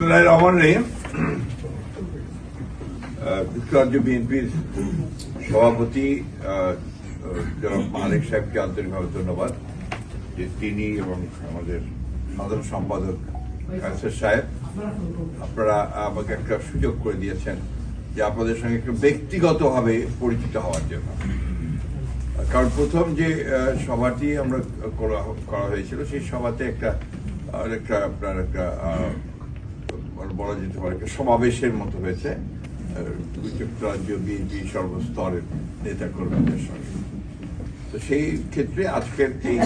রহমান রহিম সভাপতি মালিক সাহেবকে আন্তরিকভাবে ধন্যবাদ যে তিনি এবং আমাদের সাধারণ সম্পাদক সাহেব আপনারা আমাকে একটা সুযোগ করে দিয়েছেন যে আপনাদের সঙ্গে একটু ব্যক্তিগতভাবে পরিচিত হওয়ার জন্য কারণ প্রথম যে সভাটি আমরা করা হয়েছিল সেই সভাতে একটা একটা আপনার একটা বলা যেতে পারে সমাবেশের মতো হয়েছে। যুক্তরাজ্য বিএনপি সর্বস্তরের নেতা কর্মীদের সঙ্গে। তো সেই ক্ষেত্রে আজকের এই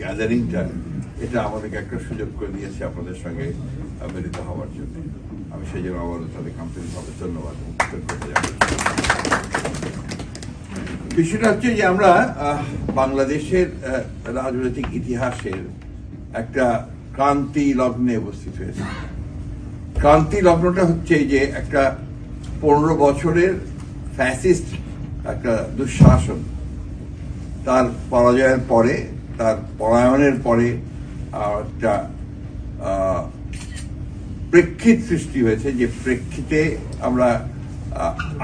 গ্যাদারিংটা, এটা আমাদেরকে একটা সুযোগ করে দিয়েছে আপনাদের সঙ্গে মিলিত হওয়ার জন্য। আমি সেই জন্য আবারও তাদের আন্তরিকভাবে ধন্যবাদ বিষয়টা হচ্ছে যে আমরা বাংলাদেশের রাজনৈতিক ইতিহাসের একটা ক্রান্তি লগ্নে উপস্থিত হয়েছে। ক্রান্তি লগ্নটা হচ্ছে যে একটা পনেরো বছরের ফ্যাসিস্ট একটা দুঃশাসন। তার পরাজয়ের পরে, তার পলায়নের পরে একটা প্রেক্ষিত সৃষ্টি হয়েছে যে প্রেক্ষিতে আমরা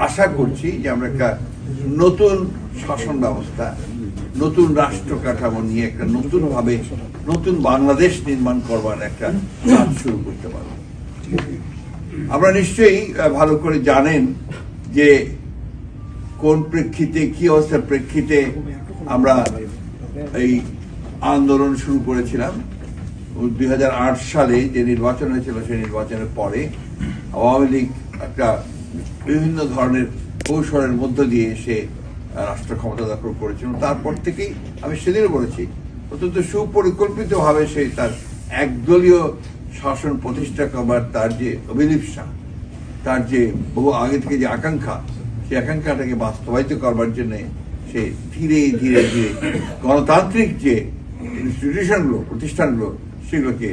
আশা করছি যে আমরা একটা নতুন শাসন ব্যবস্থা নতুন রাষ্ট্র কাঠামো নিয়ে একটা নতুন ভাবে নতুন বাংলাদেশ নির্মাণ করবার একটা কাজ শুরু করতে পারব। আমরা নিশ্চয়ই ভালো করে জানেন যে কোন প্রেক্ষিতে, কি অবস্থার প্রেক্ষিতে আমরা এই আন্দোলন শুরু করেছিলাম। দুই হাজার আট সালে যে নির্বাচন হয়েছিল, সেই নির্বাচনের পরে আওয়ামী লীগ একটা বিভিন্ন ধরনের কৌশলের মধ্য দিয়ে সে রাষ্ট্র ক্ষমতা দখল করেছিল। তারপর থেকেই আমি সেদিনও বলেছি, অত্যন্ত সুপরিকল্পিতভাবে সে তার একদলীয় শাসন প্রতিষ্ঠা করবার তার যে অভিলিপ্সা, তার যে বহু আগে থেকে যে আকাঙ্ক্ষা, সেই আকাঙ্ক্ষাটাকে বাস্তবায়িত করবার জন্যে সে ধীরে ধীরে ধীরে গণতান্ত্রিক যে ইনস্টিটিউশনগুলো প্রতিষ্ঠানগুলো, সেগুলোকে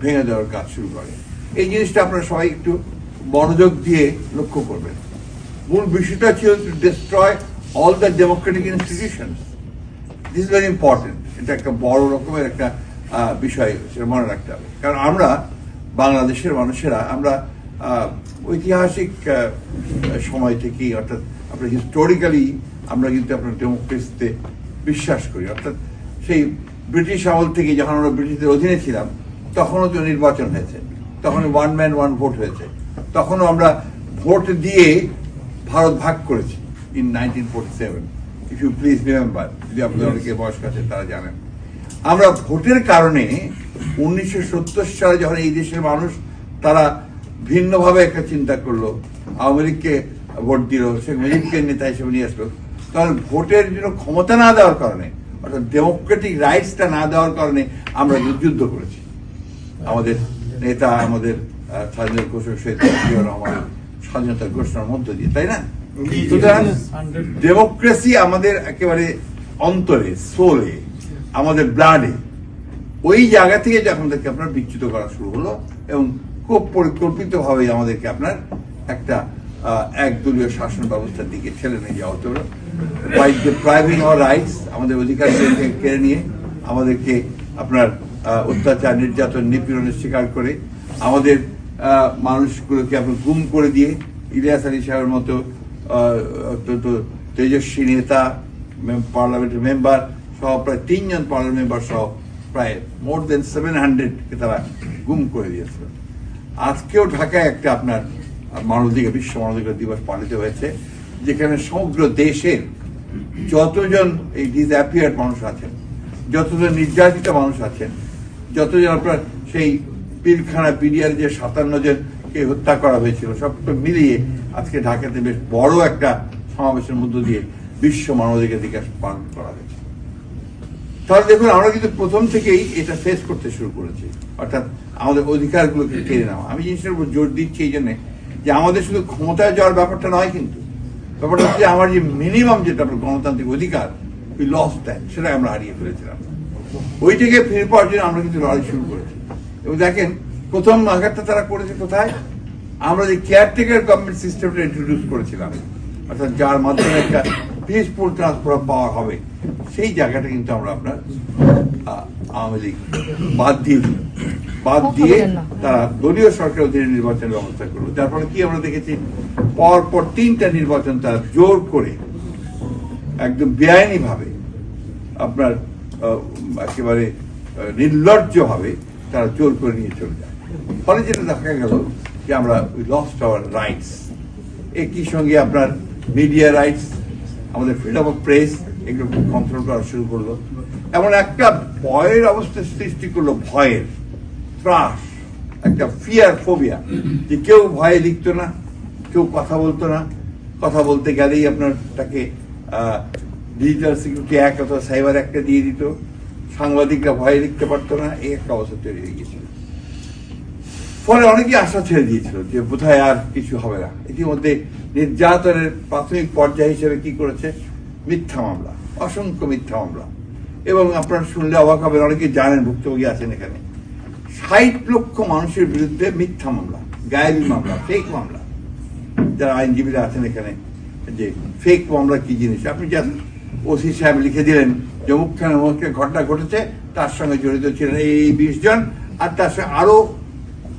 ভেঙে দেওয়ার কাজ শুরু করে। এই জিনিসটা আপনারা সবাই একটু মনোযোগ দিয়ে লক্ষ্য করবেন। মূল বিষয়টা ছিল to destroy all the democratic institutions this very important এটা একটা বড় রকমের একটা বিষয় সেটা মনে রাখতে হবে। কারণ আমরা বাংলাদেশের মানুষেরা, আমরা ঐতিহাসিক সময় থেকেই, অর্থাৎ আপনার হিস্টোরিক্যালি আমরা কিন্তু আপনার ডেমোক্রেসিতে বিশ্বাস করি। অর্থাৎ সেই ব্রিটিশ আমল থেকে যখন আমরা ব্রিটিশদের অধীনে ছিলাম, তখনও তো নির্বাচন হয়েছে। তখন ওয়ান ম্যান ওয়ান ভোট হয়েছে। তখনও আমরা ভোট দিয়ে ভারত ভাগ করেছি। Forty seven if you please remember যদি আপনাদের অনেকে বয়স্ক আছে তারা জানেন। আমরা ভোটের কারণে উনিশশো সত্তর সালে যখন এই দেশের মানুষ তারা ভিন্নভাবে একটা চিন্তা করল আওয়ামী লীগকে ভোট দিল শেখ মুজিবকে নেতা হিসেবে নিয়ে আসলো। তখন ভোটের জন্য ক্ষমতা না দেওয়ার কারণে অর্থাৎ ডেমোক্রেটিক রাইটসটা না দেওয়ার কারণে আমরা যুদ্ধ করেছি। আমাদের নেতা আমাদের স্বাধীনতা ঘোষক শহীদ জিয়াউর রহমানের স্বাধীনতা ঘোষণার মধ্য দিয়ে তাই না? সুতরাং ডেমোক্রেসি আমাদের একেবারে অন্তরে সোলে আমাদের ব্লাডে ওই জায়গা থেকে থেকে আপনার বিচ্যুত করা শুরু হলো এবং খুব পরিকল্পিত ভাবে আমাদেরকে আপনার একটা একদলীয় শাসন ব্যবস্থার দিকে ঠেলে নিয়ে যাওয়া হতে হলো। বাই ডিপ্রাইভিং আওয়ার রাইটস আমাদের অধিকার কেড়ে নিয়ে, আমাদেরকে আপনার অত্যাচার, নির্যাতন, নিপীড়নের শিকার করে, আমাদের মানুষগুলোকে আপনার গুম করে দিয়ে ইলিয়াস আলী সাহেবের মতো তেজস্বী নেতা পার্লামেন্টের মেম্বার সহ প্রায় তিনজন পার্লামেন্ট মেম্বার সহ প্রায় মোর দেন সেভেন হান্ড্রেডকে তারা গুম করে দিয়েছিল আজকেও ঢাকায় একটা আপনার মানবাধিকার, বিশ্ব মানবাধিকার দিবস পালিত হয়েছে, যেখানে সমগ্র দেশের যতজন এই ডিসঅ্যাপিয়ার্ড মানুষ আছেন, যতজন নির্যাতিত মানুষ আছেন, যতজন আপনার সেই পিলখানা পিডিয়ার যে সাতান্ন জনকে হত্যা করা হয়েছিল সবটা মিলিয়ে আজকে ঢাকাতে বেশ বড় একটা সমাবেশের মধ্য দিয়ে বিশ্ব মানবাধিকার পালন করা হয়েছে। তাহলে দেখুন, আমরা কিন্তু প্রথম থেকেই এটা ফেস করতে শুরু করেছি। অর্থাৎ আমাদের অধিকারগুলোকে কেড়ে নেওয়া। আমি জিনিসটার উপর জোর দিচ্ছি এই জন্য যে আমাদের শুধু ক্ষমতায় যাওয়ার ব্যাপারটা নয় কিন্তু, ব্যাপারটা হচ্ছে আমার যে মিনিমাম যেটা গণতান্ত্রিক অধিকার, ওই লস দেয় সেটা আমরা হারিয়ে ফেলেছিলাম। ওইটাকে ফিরে পাওয়ার জন্য আমরা কিন্তু লড়াই শুরু করেছি। এবং দেখেন, প্রথম আঘাতটা তারা করেছে কোথায়? আমরা যে কেয়ারটেকার গভর্নমেন্ট সিস্টেমটা ইন্ট্রোডিউস করেছিলাম অর্থাৎ যার মাধ্যমে একটা পিসফুল ট্রান্সফার পাওয়া হবে সেই জায়গাটা কিন্তু আমরা আপনার আওয়ামী লীগ বাদ দিয়ে বাদ দিয়ে তারা দলীয় সরকার অধীনে নির্বাচনের ব্যবস্থা করল। যার ফলে কি আমরা দেখেছি পর পর তিনটা নির্বাচন তারা জোর করে একদম বেআইনি ভাবে আপনার একেবারে নির্লজ্জ ভাবে তারা জোর করে নিয়ে চলে যায়। ফলে যেটা দেখা গেল যে আমরা লস্ট আওয়ার রাইটস একই সঙ্গে আপনার মিডিয়া রাইটস আমাদের ফ্রিডম অফ প্রেস এগুলো কন্ট্রোল করা শুরু করল। এমন একটা ভয়ের অবস্থা সৃষ্টি করল, ভয়ের, ত্রাস, একটা ফিয়ার ফোবিয়া যে কেউ ভয়ে লিখতো না, কেউ কথা বলতো না। কথা বলতে গেলেই আপনার তাকে ডিজিটাল সিকিউরিটি অ্যাক্ট অথবা সাইবার অ্যাক্টে দিয়ে দিত। সাংবাদিকরা ভয়ে লিখতে পারতো না, এই একটা অবস্থা তৈরি হয়ে গিয়েছিল। ফলে অনেকেই আশা ছেড়ে দিয়েছিল যে বোধহয় আর কিছু হবে না। ইতিমধ্যে নির্যাতনের প্রাথমিক পর্যায় হিসেবে কি করেছে? মিথ্যা মামলা, অসংখ্য মিথ্যা মামলা। এবং আপনারা শুনলে অবাক হবেন অনেকে জানেন, ভুক্তভোগী আছেন এখানে। ষাট লক্ষ মানুষের বিরুদ্ধে মিথ্যা মামলা, গায়েবী মামলা ফেক মামলা। যারা আইনজীবীরা আছেন এখানে, যে ফেক মামলা কি জিনিস? আপনি জানেন ওসি সাহেব লিখে দিলেন যে মুখখানে মুখে ঘটনা ঘটেছে, তার সঙ্গে জড়িত ছিলেন এই বিশ জন, আর তার সঙ্গে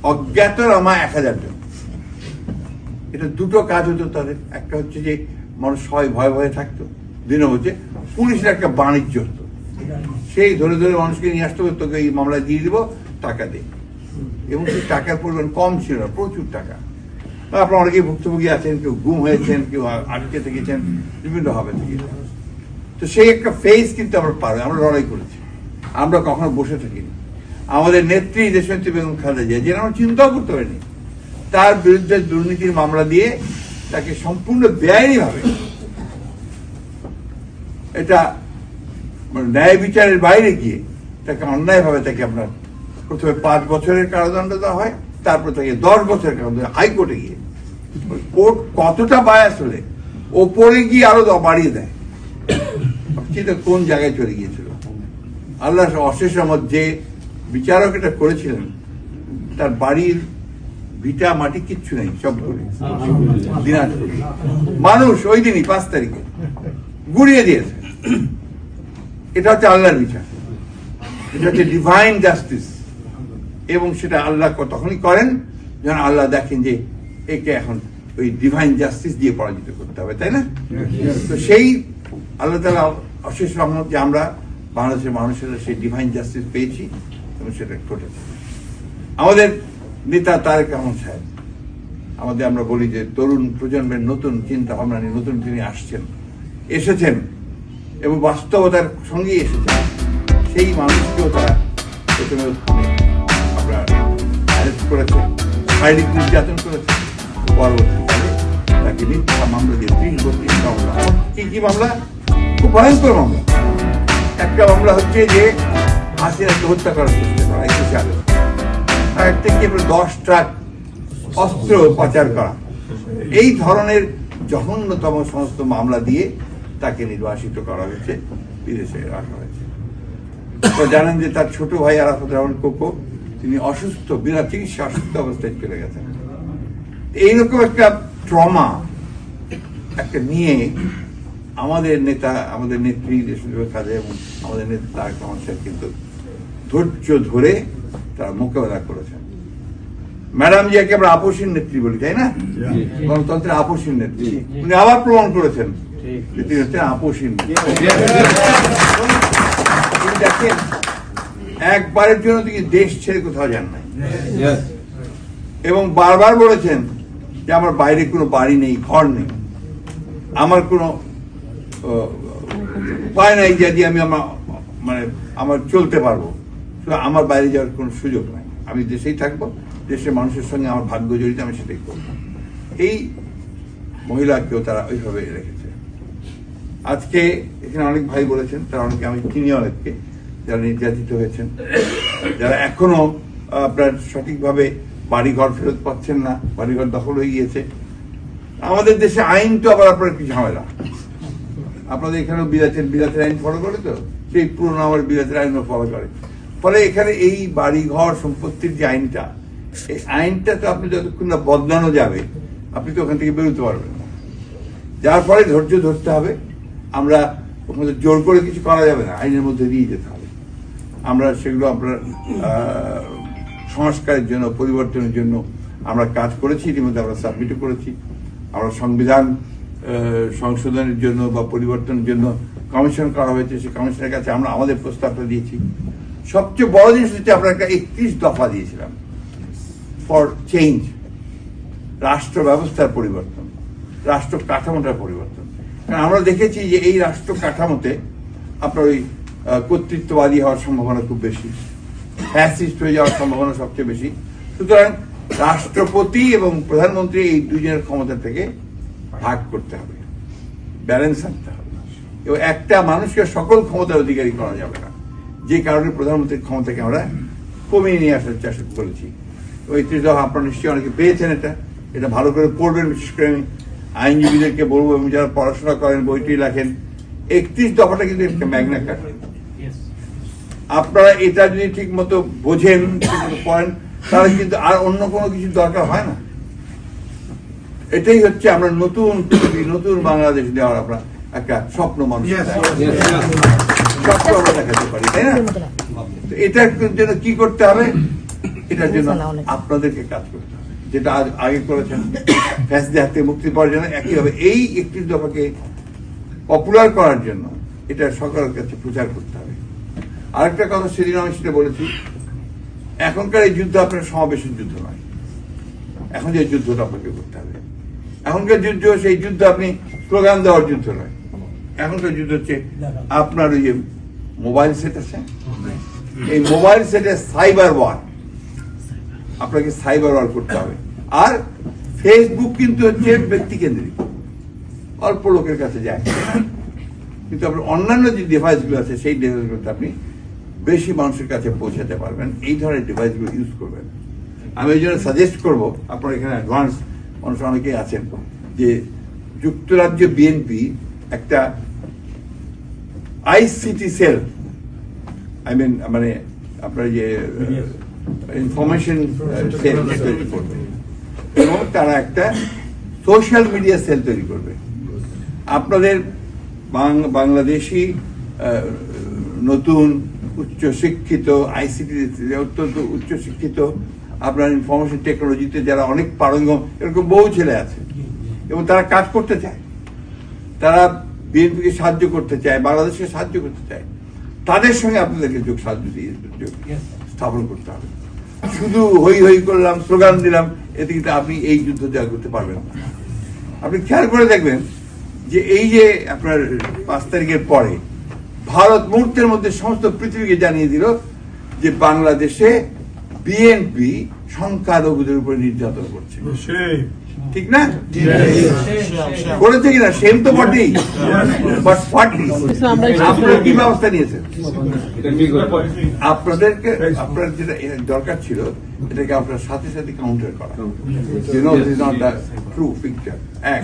আরও অজ্ঞাতনামা এক হাজার জন। এটা দুটো কাজ হতো তাদের। একটা হচ্ছে যে, মানুষ সবাই ভয়ে ভয়ে থাকতো। দিন হচ্ছে, পুলিশের একটা বাণিজ্য হতো। সেই ধরে ধরে মানুষকে নিয়ে আসতে হবে, তোকে এই মামলা দিয়ে দিব, টাকা দে। এবং সেই টাকার পরিমাণ কম ছিল না, প্রচুর টাকা। আপনার অনেকেই ভুক্তভোগী আছেন, কেউ গুম হয়েছেন, কেউ আটকে থেকেছেন, বিভিন্ন ভাবে থেকে। তো সেই একটা ফেস কিন্তু আমরা পারো আমরা লড়াই করেছি। আমরা কখনো বসে থাকিনি। আমাদের নেত্রী দেশনেত্রী বেগম খালেদা জিয়া আমরা চিন্তাও করতে পারিনি, তার বিরুদ্ধে দুর্নীতির মামলা দিয়ে তাকে সম্পূর্ণ বেআইনি ভাবে এটা মানে ন্যায় বিচারের বাইরে গিয়ে তাকে অন্যায়ভাবে তাকে আপনার প্রথমে পাঁচ বছরের কারাদণ্ড দেওয়া হয়, তারপর তাকে দশ বছরের কারাদণ্ড হাইকোর্টে গিয়ে। কোর্ট কতটা বায়াস হলে ওপরে গিয়ে আরও বাড়িয়ে দেয়। সেটা কোন জায়গায় চলে গিয়েছিল? আল্লাহ অশেষ রহমত যে বিচারক এটা করেছিলেন তার বাড়ির ভিটা মাটি কিচ্ছু নেই সব দিনাজপুর। মানুষ ওই দিনই পাঁচ তারিখে গুড়িয়ে দিয়েছে। এটা হচ্ছে আল্লাহর বিচার। এটা হচ্ছে ডিভাইন জাস্টিস এবং সেটা আল্লাহ তখনই করেন যখন আল্লাহ দেখেন যে একে এখন ওই ডিভাইন জাস্টিস দিয়ে পরাজিত করতে হবে তাই না? তো সেই আল্লাহ তালা অশেষ রহমত যে আমরা বাংলাদেশের মানুষের সেই ডিভাইন জাস্টিস পেয়েছি। আমাদের নেতা তারেক রহমান সাহেব, আমাদের আমরা বলি যে তরুণ প্রজন্মের নতুন চিন্তা ভাবনা নিয়ে নতুন তিনি আসছেন, এসেছেন এবং বাস্তবতার সঙ্গেই এসেছেন। সেই মানুষকেও তারা প্রথমে করেছে, শারীরিক নির্যাতন করেছে। পরবর্তীকালে তাকে মিথ্যা মামলা দিয়ে তিন বত্রিশ মামলা। কি কি মামলা? খুব ভয়ঙ্কর মামলা। একটা মামলা হচ্ছে যে হাসিনাকে হত্যা করার চেষ্টা একুশে আগে আর থেকে দশ ট্রাক অস্ত্র পাচার করা। এই ধরনের জঘন্যতম সমস্ত মামলা দিয়ে তাকে নির্বাসিত করা হয়েছে, বিদেশে রাখা হয়েছে। তো জানেন যে তার ছোট ভাই আরাফাত রহমান কোকো, তিনি অসুস্থ বিনা চিকিৎসা অসুস্থ অবস্থায় চলে গেছেন। এইরকম একটা ট্রমা একটা নিয়ে আমাদের নেতা, আমাদের নেত্রী কাজে এবং আমাদের নেতা রহমান কিন্তু ধৈর্য ধরে তারা মোকাবেলা করেছেন। ম্যাডাম জিয়াকে আমরা আপসীন নেত্রী বলি তাই না? গণতন্ত্রের আপসীন নেত্রী। উনি আবার প্রমাণ করেছেন তিনি হচ্ছেন আপসীন। দেখেন একবারের জন্য তিনি দেশ ছেড়ে কোথাও যান নাই। এবং বারবার বলেছেন যে আমার বাইরে কোনো বাড়ি নেই ঘর নেই। আমার কোনো উপায় নাই যে দিয়ে আমি আমার মানে আমার চলতে পারব। সুতরাং আমার বাইরে যাওয়ার কোনো সুযোগ নাই। আমি দেশেই থাকব, দেশের মানুষের সঙ্গে আমার ভাগ্য জড়িত, আমি সেটাই করব। এই মহিলাকেও তারা ওইভাবে রেখেছে। আজকে এখানে অনেক ভাই বলেছেন, তারা অনেকে, আমি চিনি অনেককে, যারা নির্যাতিত হয়েছেন, যারা এখনও আপনার সঠিকভাবে বাড়িঘর ফেরত পাচ্ছেন না, বাড়িঘর দখল হয়ে গিয়েছে। আমাদের দেশে আইন তো আবার আপনার কি ঝামেলা। আপনাদের এখানেও বিরাটের বিরাটের আইন ফলো করে তো? সেই পুরোনো আমার বিরাটের আইনও ফলো করে। ফলে এখানে এই বাড়ি ঘর সম্পত্তির যে আইনটা, এই আইনটা তো আপনি যতক্ষণ না বদলানো যাবে, আপনি তো ওখান থেকে বেরোতে পারবেন না। যার ফলে ধৈর্য ধরতে হবে। আমরা ওখানে জোর করে কিছু করা যাবে না, আইনের মধ্যে দিয়ে যেতে হবে। আমরা সেগুলো আপনার সংস্কারের জন্য, পরিবর্তনের জন্য আমরা কাজ করেছি, ইতিমধ্যে আমরা সাবমিটও করেছি। আমরা সংবিধান সংশোধনের জন্য বা পরিবর্তনের জন্য কমিশন করা হয়েছে, সেই কমিশনের কাছে আমরা আমাদের প্রস্তাবটা দিয়েছি। সবচেয়ে বড় জিনিস হচ্ছে আমরা একটা একত্রিশ দফা দিয়েছিলাম। ফর চেঞ্জ রাষ্ট্র ব্যবস্থার পরিবর্তন, রাষ্ট্র কাঠামোটার পরিবর্তন। কারণ আমরা দেখেছি যে এই রাষ্ট্র কাঠামোতে আপনার ওই কর্তৃত্ববাদী হওয়ার সম্ভাবনা খুব বেশি ফ্যাসিস্ট হয়ে যাওয়ার সম্ভাবনা সবচেয়ে বেশি। সুতরাং রাষ্ট্রপতি এবং প্রধানমন্ত্রী এই দুজনের ক্ষমতা থেকে ভাগ করতে হবে ব্যালেন্স আনতে হবে। এবং একটা মানুষকে সকল ক্ষমতার অধিকারী করা যাবে না। যে কারণে প্রধানমন্ত্রীর ক্ষমতাকে আমরা কমিয়ে নিয়ে আসার চেষ্টা করেছি। ওই ত্রিদহ আপনারা নিশ্চয়ই অনেকে পেয়েছেন এটা। এটা ভালো করে পড়বেন বিশেষ করে আমি আইনজীবীদেরকে বলব এবং যারা পড়াশোনা করেন বইটি লেখেন একত্রিশ দফাটা কিন্তু একটা ম্যাগনা কাটা আপনারা এটা যদি ঠিক মতো বোঝেন ঠিক মতো পড়েন তাহলে কিন্তু আর অন্য কোনো কিছু দরকার হয় না। এটাই হচ্ছে আমরা নতুন নতুন বাংলাদেশ দেওয়ার আমরা একটা স্বপ্ন মানুষ স্বপ্ন দেখাতে পারি তাই না? এটার জন্য কি করতে হবে? এটার জন্য আপনাদেরকে কাজ করতে হবে। যেটা আজ আগে করেছেন ফ্যাসদের হাতে মুক্তি পাওয়ার জন্য একইভাবে এই একটি দফাকে পপুলার করার জন্য এটা সরকারের কাছে প্রচার করতে হবে। আরেকটা কথা সেদিন আমি সেটা বলেছি এখনকার এই যুদ্ধ আপনার সমাবেশের যুদ্ধ নয়। এখন যে যুদ্ধটা আপনাকে করতে হবে। এখনকার যুদ্ধ সেই যুদ্ধ আপনি স্লোগান দেওয়ার যুদ্ধ নয়। এখনকার যুদ্ধ হচ্ছে আপনার ওই যে মোবাইল সেট আছে? এই মোবাইল সেটে সাইবার ওয়ার আপনাকে সাইবার ওয়ার করতে হবে। আর ফেসবুক কিন্তু হচ্ছে ব্যক্তি কেন্দ্রিক অল্প লোকের কাছে যায়। কিন্তু আপনার অন্যান্য যে ডিভাইসগুলো আছে, সেই ডিভাইসগুলোতে আপনি বেশি মানুষের কাছে পৌঁছাতে পারবেন। এই ধরনের ডিভাইসগুলো ইউজ করবেন। আমি ওই জন্য সাজেস্ট করব, আপনার এখানে অ্যাডভান্স মানুষ অনেকেই আছেন, যে যুক্তরাজ্য বিএনপি একটা আইসিটি সেল আই মিন মানে আপনার যে ইনফরমেশন সেল তৈরি করবে। এবং তারা একটা সোশ্যাল মিডিয়া সেল তৈরি করবে। আপনাদের বাংলাদেশি নতুন উচ্চ শিক্ষিত আইসিটি অত্যন্ত উচ্চ শিক্ষিত আপনার ইনফরমেশন টেকনোলজিতে যারা অনেক পারঙ্গম এরকম বহু ছেলে আছে। এবং তারা কাজ করতে চায়। তারা বিএনপিকে সাহায্য করতে চায় বাংলাদেশকে সাহায্য করতে চায় তাদের সঙ্গে আপনাদেরকে যোগ সাহায্য দিয়ে যোগ স্থাপন করতে হবে। শুধু হই হই করলাম স্লোগান দিলাম এতে কিন্তু আপনি এই যুদ্ধ জয় করতে পারবেন না। আপনি খেয়াল করে দেখবেন যে এই যে আপনার পাঁচ তারিখের পরে ভারত মুহূর্তের মধ্যে সমস্ত পৃথিবীকে জানিয়ে দিল যে বাংলাদেশে বিএনপি সংখ্যালঘুদের উপরে নির্যাতন করছে। ঠিক না? করেছে কিনা? সেম তো বটেই বাট পার্টি আপনারা কি ব্যবস্থা নিয়েছেন? আপনাদেরকে আপনার যেটা দরকার ছিল এটাকে আপনার সাথে সাথে কাউন্টার করা। You know, this is not the true picture. এক।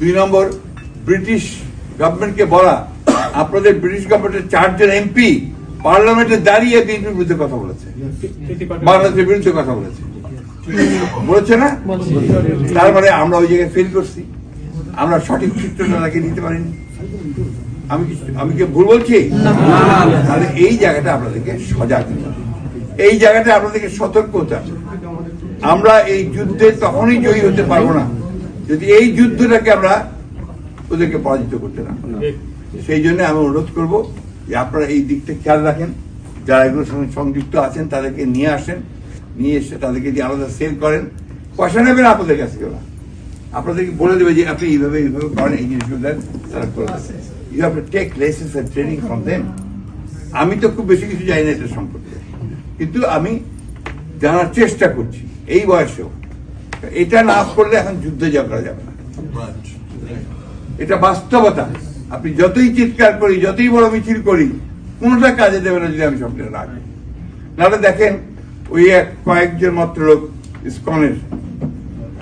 দুই নম্বর ব্রিটিশ গভর্নমেন্টকে বলা আপনাদের ব্রিটিশ গভর্নমেন্টের চারজন এমপি পার্লামেন্টে দাঁড়িয়ে বিএনপির বিরুদ্ধে কথা বলেছে। বাংলাদেশের বিরুদ্ধে কথা বলেছে। বলেছে না? তার মানে আমরা ওই জায়গায় ফেল করছি। আমরা সঠিক চিত্রটা তাকে দিতে পারিনি। আমি আমি কি ভুল বলছি? তাহলে এই জায়গাটা আপনাদেরকে সজাগ এই জায়গাটা আপনাদেরকে সতর্ক হতে আমরা এই যুদ্ধে তখনই জয়ী হতে পারব না যদি এই যুদ্ধটাকে আমরা ওদেরকে পরাজিত করতে না সেই জন্য আমি অনুরোধ করব যে আপনারা এই দিকটা খেয়াল রাখেন। যারা এগুলোর সঙ্গে সংযুক্ত আছেন তাদেরকে নিয়ে আসেন। নিয়ে এসে তাদেরকে দিয়ে আলাদা সেল করেন। পয়সা নেবেন আপনাদের কাছে না আপনাদেরকে বলে দেবে যে আপনি এইভাবে এইভাবে করেন এই জিনিসগুলো দেন তারা করে you have to take lessons and training from them আমি তো খুব বেশি কিছু জানি না এটা সম্পর্কে। কিন্তু আমি জানার চেষ্টা করছি এই বয়সেও। এটা না করলে এখন যুদ্ধ করা যাবে না। এটা বাস্তবতা। আপনি যতই চিৎকার করি যতই বড় মিছিল করি কোনোটা কাজে দেবে না যদি আমি সবটা রাখি। নাহলে দেখেন ওই এক কয়েকজন মাত্র লোক ইস্কনের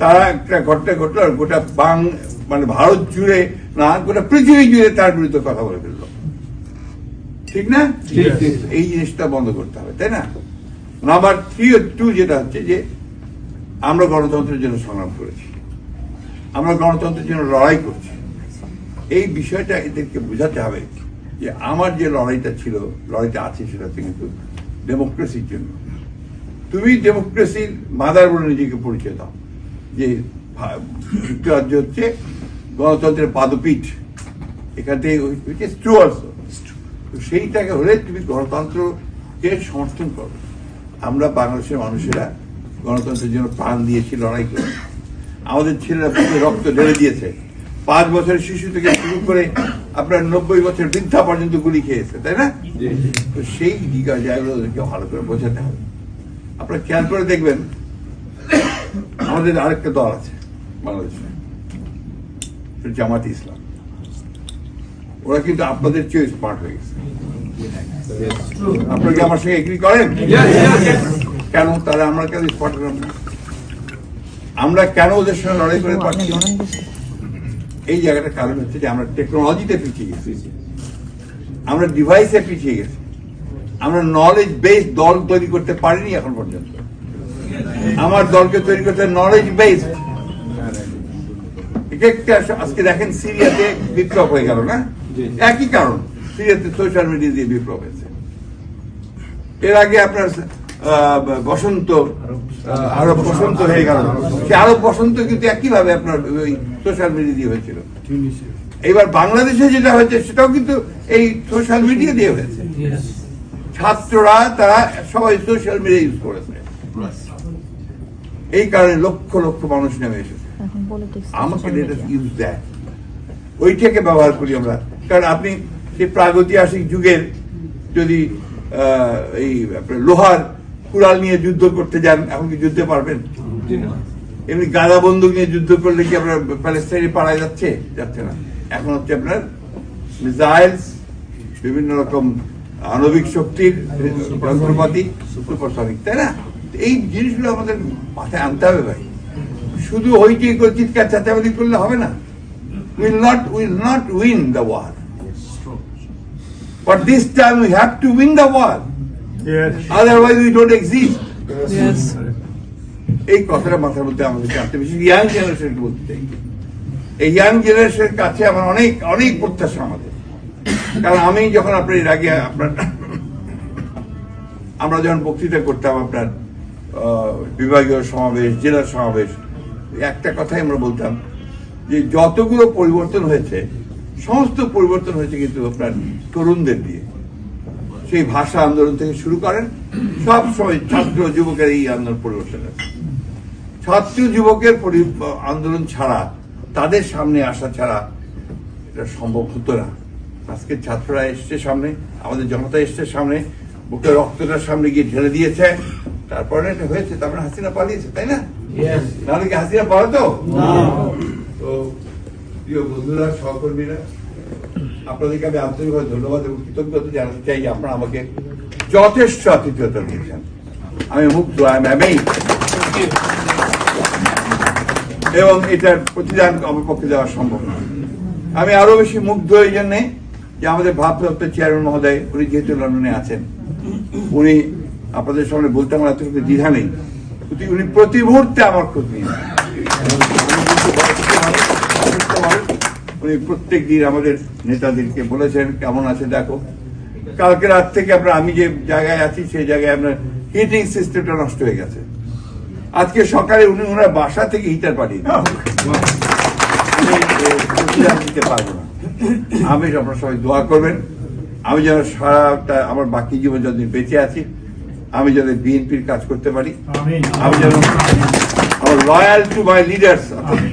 তারা একটা ঘটনা ঘটলো গোটা বাং মানে ভারত জুড়ে না গোটা পৃথিবী জুড়ে তার বিরুদ্ধে কথা বলে ফেলল। ঠিক না? এই জিনিসটা বন্ধ করতে হবে তাই না? নাম্বার থ্রি টু যেটা হচ্ছে যে আমরা গণতন্ত্রের জন্য সংগ্রাম করেছি। আমরা গণতন্ত্রের জন্য লড়াই করছি। এই বিষয়টা এদেরকে বোঝাতে হবে যে আমার যে লড়াইটা ছিল লড়াইটা আছে সেটা হচ্ছে কিন্তু ডেমোক্রেসির জন্য। তুমি ডেমোক্রেসির মাদার বলে নিজেকে পরিচয় দাও। যে যুক্তরাজ্য হচ্ছে গণতন্ত্রের পাদপীঠ। এখান থেকে ট্রু অলসো সেইটাকে হলে তুমি গণতন্ত্রকে সমর্থন করো। আমরা বাংলাদেশের মানুষেরা গণতন্ত্রের জন্য প্রাণ দিয়েছি লড়াই করে আমাদের ছেলেরা বুকে রক্ত ঢেলে দিয়েছে। পাঁচ বছরের শিশু থেকে শুরু করে আপনার নব্বই বছর বৃদ্ধা পর্যন্ত গুলি খেয়েছে তাই না? তো সেই দিকা জায়গাগুলো ওদেরকে ভালো করে বোঝাতে হবে। আপনারা খেয়াল করে দেখবেন আমাদের আরেকটা দল আছে বাংলাদেশে জামাত ইসলাম। ওরা কিন্তু আপনাদের চেয়ে স্মার্ট হয়ে গেছে। আপনারা কি আমার সঙ্গে এগ্রি করেন? কেন তাহলে আমরা কেন স্মার্ট হলাম না? আমরা কেন ওদের সঙ্গে লড়াই করে পারছি এই জায়গাটার কারণ হচ্ছে যে আমরা টেকনোলজিতে পিছিয়ে গেছি। আমরা ডিভাইসে পিছিয়ে গেছি। আমরা নলেজ বেস দল তৈরি করতে পারিনি এখন পর্যন্ত। আমার দলকে তৈরি করতে নলেজ বেস আজকে দেখেন সিরিয়াতে বিপ্লব হয়ে গেল না? একই কারণ। সিরিয়াতে সোশ্যাল মিডিয়া দিয়ে বিপ্লব হয়েছে। এর আগে আপনার বসন্ত আরব বসন্ত হয়ে গেল। সে আরব বসন্ত কিন্তু একইভাবে আপনার ওই সোশ্যাল মিডিয়া দিয়ে হয়েছিল। এবার বাংলাদেশে যেটা হয়েছে সেটাও কিন্তু এই সোশ্যাল মিডিয়া দিয়ে হয়েছে। ছাত্ররা তারা সবাই সোশ্যাল মিডিয়া ইউজ করেছে। এই কারণে লক্ষ লক্ষ মানুষ নেমে এসেছে। আমাকে ইউজ দেয়। ওইটাকে ব্যবহার করি আমরা। কারণ আপনি সেই প্রাগৈতিহাসিক যুগের যদি এই লোহার কুড়াল নিয়ে যুদ্ধ করতে যান এখন কি যুদ্ধে পারবেন? এমনি গাদা বন্দুক নিয়ে যুদ্ধ করলে কি আপনার প্যালেস্টাইনে পাড়ায় যাচ্ছে? যাচ্ছে না। এখন হচ্ছে আপনার মিসাইলস বিভিন্ন রকম আণবিক শক্তির যন্ত্রপাতি সুপারসনিক তাই না? এই জিনিসগুলো আমাদের মাথায় আনতে হবে ভাই। শুধু হইচই করে চিৎকার চেঁচামেচি করলে হবে না। Will not will not win the war but this time we have to win the war otherwise we don't exist এই কথাটা মাথার মধ্যে আমাদের জানতে বেশি ইয়াং জেনারেশন বলতে চাই। এই ইয়াং জেনারেশনের কাছে আমার অনেক অনেক প্রত্যাশা আমাদের। কারণ আমি যখন আপনার আগে আপনার আমরা যখন বক্তৃতা করতাম আপনার বিভাগীয় সমাবেশ, জেলা সমাবেশ, একটা কথাই আমরা বলতাম যে যতগুলো পরিবর্তন হয়েছে, সমস্ত পরিবর্তন হয়েছে কিন্তু আপনার তরুণদের দিয়ে। সেই ভাষা আন্দোলন থেকে শুরু করেন, সব সময় ছাত্র যুবকের এই আন্দোলন পরিবর্তন ছাত্র যুবকের আন্দোলন ছাড়া, তাদের সামনে আসা ছাড়া এটা সম্ভব হতো না। আজকে ছাত্ররা এসছে সামনে আমাদের জনতা এসছে সামনে বুকে রক্তটার সামনে গিয়ে ঢেলে দিয়েছে। তারপরে এটা হয়েছে তারপরে হাসিনা পালিয়েছে তাই না? নাহলে কি হাসিনা পালাতো তো? প্রিয় বন্ধুরা সহকর্মীরা আপনাদেরকে আমি আন্তরিকভাবে ধন্যবাদ এবং কৃতজ্ঞতা জানাতে চাই যে আপনারা আমাকে যথেষ্ট আতিথ্যতা দিয়েছেন। আমি মুক্ত আই এম এবং এটার প্রতিদান আমার পক্ষে দেওয়া সম্ভব নয়। আমি আরও বেশি মুগ্ধ এই জন্যে যে আমাদের ভারপ্রাপ্ত চেয়ারম্যান মহোদয় উনি যেহেতু লন্ডনে আছেন উনি আপনাদের সামনে বলতে আমার এত দ্বিধা নেই উনি- প্রতি মুহূর্তে আমার খোঁজ নিয়েছেন উনি প্রত্যেক দিন আমাদের নেতাদেরকে বলেছেন কেমন আছে দেখো। কালকে রাত থেকে আপনার আমি যে জায়গায় আছি সেই জায়গায় আপনার হিটিং সিস্টেমটা নষ্ট হয়ে গেছে। আজকে সকালে উনি ওনার বাসা থেকে হিটার পাঠিয়ে দিতে পারব না। আমি আপনার সবাই দোয়া করবেন। আমি যেন সারাটা আমার বাকি জীবন যতদিন বেঁচে আছি। আমি যেন বিএনপির কাজ করতে পারি। আমি যেন আমার loyal to my leaders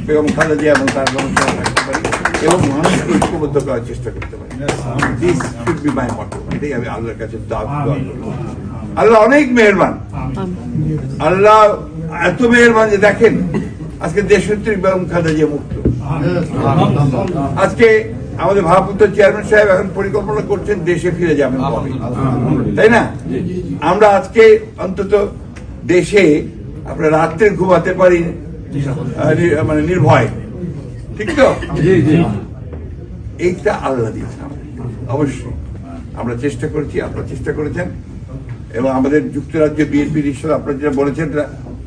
Begum Khaleda Zia এবং তার গণতন্ত্র থাকতে পারি এবং মানুষকে ঐক্যবদ্ধ করার চেষ্টা করতে পারি। This should be my motto এটাই আমি আল্লাহর কাছে আল্লাহ অনেক মেহেরবান। আল্লাহ এত মেহেরবান যে দেখেন আজকে দেশনেত্রী বেগম খালেদা জিয়া মুক্ত। আজকে আমাদের ভাবপুত্র চেয়ারম্যান সাহেব এখন পরিকল্পনা করছেন দেশে ফিরে যাবেন তাই না? আমরা আজকে অন্তত দেশে আমরা রাত্রে ঘুমাতে পারি মানে নির্ভয়। ঠিক তো? এইটা আল্লাহ দিয়েছেন আমাদেরকে। অবশ্যই। আমরা চেষ্টা করেছি আপনারা চেষ্টা করেছেন। এবং আমাদের যুক্তরাজ্য বিএনপি হিসেবে আপনারা যেটা বলেছেন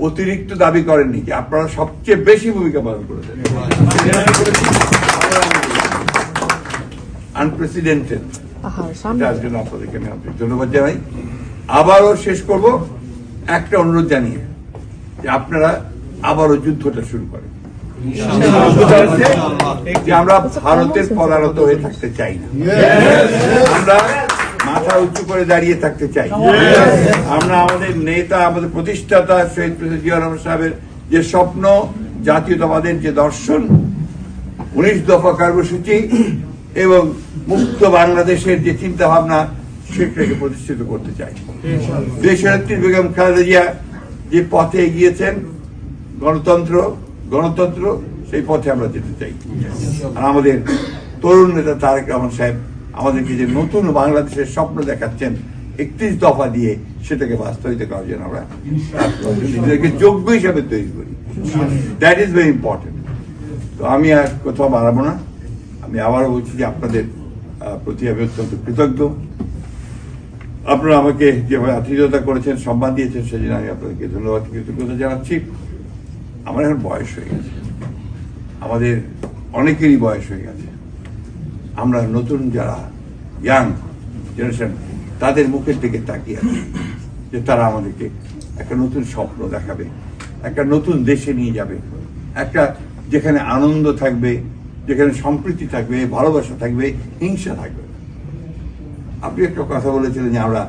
অতিরিক্ত দাবি করেননি যে আপনারা সবচেয়ে বেশি ভূমিকা পালন করেছেন। আনপ্রেসিডেন্টেড যার জন্য আপনাদেরকে আমি আন্তরিক ধন্যবাদ জানাই। আবারও শেষ করব একটা অনুরোধ জানিয়ে যে আপনারা আবারও যুদ্ধটা শুরু করেন। যে আমরা ভারতের পদারত হয়ে থাকতে চাই না। আমরা মাথা উঁচু করে দাঁড়িয়ে থাকতে চাই। আমরা আমাদের নেতা আমাদের প্রতিষ্ঠাতা শহীদ প্রেসিডেন্ট জিয়া রহমান সাহেবের যে স্বপ্ন জাতীয়তাবাদের যে দর্শন উনিশ দফা কর্মসূচি এবং মুক্ত বাংলাদেশের যে চিন্তা ভাবনা সেটাকে প্রতিষ্ঠিত করতে চাই। দেশনেত্রী বেগম খালেদা জিয়া যে পথে এগিয়েছেন, গণতন্ত্র গণতন্ত্র, সেই পথে আমরা যেতে চাই। আর আমাদের তরুণ নেতা তারেক রহমান সাহেব আমাদেরকে যে নতুন বাংলাদেশের স্বপ্ন দেখাচ্ছেন, একত্রিশ দফা দিয়ে সেটাকে বাস্তবিত করার জন্য আমরা নিজেদেরকে যোগ্য হিসাবে তৈরি করি দ্যাট ইজ ভেরি ইম্পর্টেন্ট তো আমি আর কোথাও বাড়াবো না। আমি আবারও বলছি যে আপনাদের প্রতি আমি অত্যন্ত কৃতজ্ঞ। আপনারা আমাকে যেভাবে আতিথ্যতা করেছেন, সম্মান দিয়েছেন, সেজন্য আমি আপনাদেরকে ধন্যবাদ, কৃতজ্ঞতা জানাচ্ছি। আমার এখন বয়স হয়ে গেছে। আমাদের অনেকেরই বয়স হয়ে গেছে। আমরা নতুন যারা ইয়াং জেনারেশন তাদের মুখের দিকে তাকিয়ে আছি যে তারা আমাদেরকে একটা নতুন স্বপ্ন দেখাবে, একটা নতুন দেশে নিয়ে যাবে, একটা যেখানে আনন্দ থাকবে যেখানে সম্প্রীতি থাকবে ভালোবাসা থাকবে হিংসা থাকবে। না। আপনি একটা কথা বলেছিলেন যে আমরা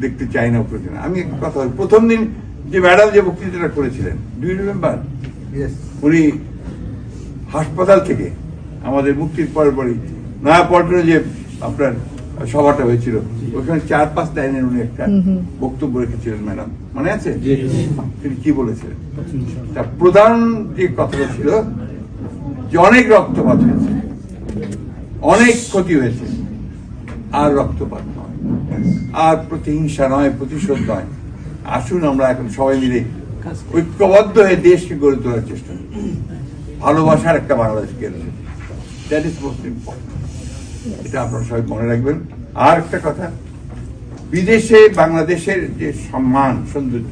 দেখতে চাই না প্রয়োজন আমি একটা কথা বলি। প্রথম দিন যে ম্যাডাম যে বক্তৃতাটা করেছিলেন দুই রিমেম্বার উনি হাসপাতাল থেকে আমাদের মুক্তির পরে পরই নয়াপল্টনে যে আপনার সভাটা হয়েছিল ওখানে চার পাঁচ লাইনের উনি একটা বক্তব্য রেখেছিলেন ম্যাডাম। মনে আছে? তিনি কি বলেছিলেন? তার প্রধান যে কথাটা ছিল যে অনেক রক্তপাত হয়েছে। অনেক ক্ষতি হয়েছে। আর রক্তপাত নয়। আর প্রতিহিংসা নয়, প্রতিশোধ নয়। আসুন আমরা এখন সবাই মিলে ঐক্যবদ্ধ হয়ে দেশকে গড়ে তোলার চেষ্টা করি। ভালোবাসার একটা বাংলাদেশ গড়ে দ্যাট ইজ মোস্ট ইম্পর্টেন্ট এটা আপনারা সবাই মনে রাখবেন। আর একটা কথা, বিদেশে বাংলাদেশের যে সম্মান, সৌন্দর্য,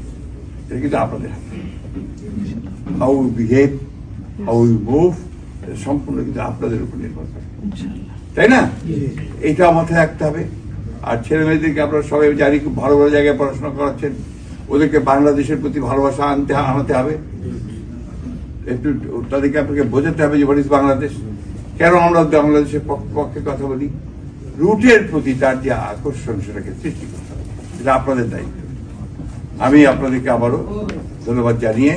এটা কিন্তু আপনাদের হাতে। How behave how you move সম্পূর্ণ কিন্তু আপনাদের উপর নির্ভর করে। তাই না? এটা মাথায় রাখতে হবে। আর ছেলে মেয়েদেরকে আপনারা সবাই জানি খুব ভালো ভালো জায়গায় পড়াশোনা করাচ্ছেন। ওদেরকে বাংলাদেশের প্রতি ভালোবাসা আনতে আনাতে হবে। একটু তাদেরকে আপনাকে বোঝাতে হবে যে হোয়াট ইজ বাংলাদেশ কেন আমরা বাংলাদেশের পক্ষ- কথা বলি? রুটের প্রতি তার যে আকর্ষণ সেটাকে সৃষ্টি করতে হবে। এটা আপনাদের দায়িত্ব। আমি আপনাদেরকে আবারও ধন্যবাদ জানিয়ে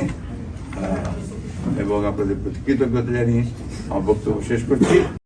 এবং আপনাদের প্রতি কৃতজ্ঞতা জানিয়ে আমার বক্তব্য শেষ করছি